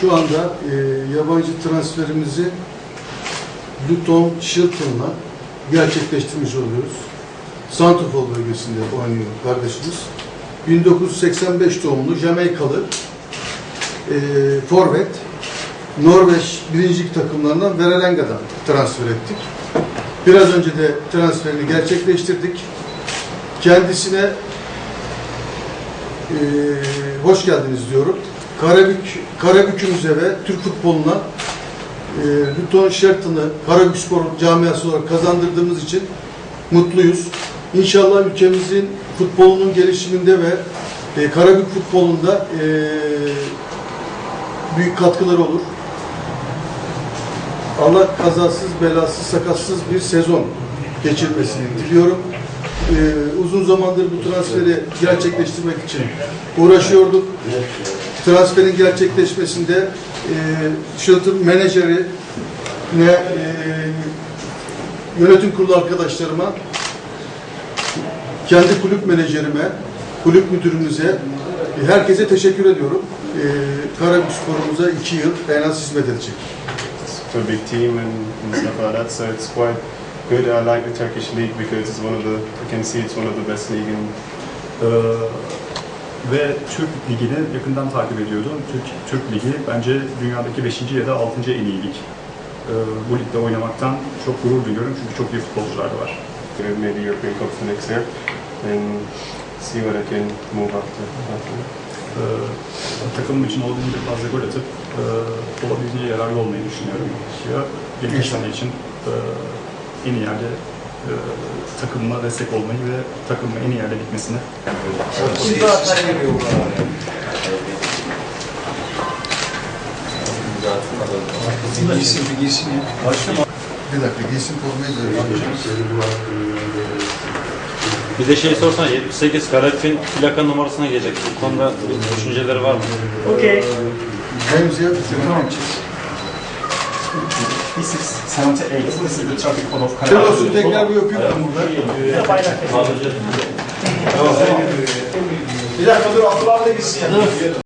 Şu anda e, yabancı transferimizi Luton Shilton'la gerçekleştirmiş oluyoruz. Santrfor bölgesinde oynuyor kardeşimiz. 1985 doğumlu Jamaikalı e, forvet Norveç birincilik takımlarından Verelenga'dan transfer ettik. Biraz önce de transferini gerçekleştirdik. Kendisine e, hoş geldiniz diyorum. Karabük, Karabük'ümüze ve Türk futboluna e, Luton Sheraton'ı Karabük Spor camiası olarak kazandırdığımız için mutluyuz. İnşallah ülkemizin futbolunun gelişiminde ve e, Karabük futbolunda e, büyük katkıları olur. Allah kazasız, belasız, sakatsız bir sezon geçirmesini diliyorum. Ee, uzun zamandır bu transferi gerçekleştirmek için uğraşıyorduk. Transferin gerçekleşmesinde e, Shilton menajeri ne e, yönetim kurulu arkadaşlarıma, kendi kulüp menajerime, kulüp müdürümüze, e, herkese teşekkür ediyorum. E, Karabük sporumuza iki yıl en az hizmet edecek. to a team and, and stuff. So it's quite good. I like the Turkish league because it's one of the I can see it's one of the best league in Ee, ve Türk Ligi'ni yakından takip ediyordum. Türk, Türk Ligi bence dünyadaki 5. ya da 6. en iyi lig. Ee, bu ligde oynamaktan çok gurur duyuyorum çünkü çok iyi futbolcular da var. maybe European Cup for next year and see what I can move after. after. Ee, takımım için olabildiğince fazla gol atıp e, olabildiğince yararlı olmayı düşünüyorum. Ya gelecek sene için e, en iyi yerde e, takımıma destek olmayı ve takımın en iyi yerde gitmesini Giysin bir giysin ya. Bir dakika, giysin formayı Bir de şey sorsana 78 Karabük'ün plaka numarasına gelecek. Bu konuda bir düşünceleri var mı? Remziye This is 78. This is the traffic code of Helal olsun, tekrar bir öpüyorum burada. Bir dakika dur Abdullah da gitsin.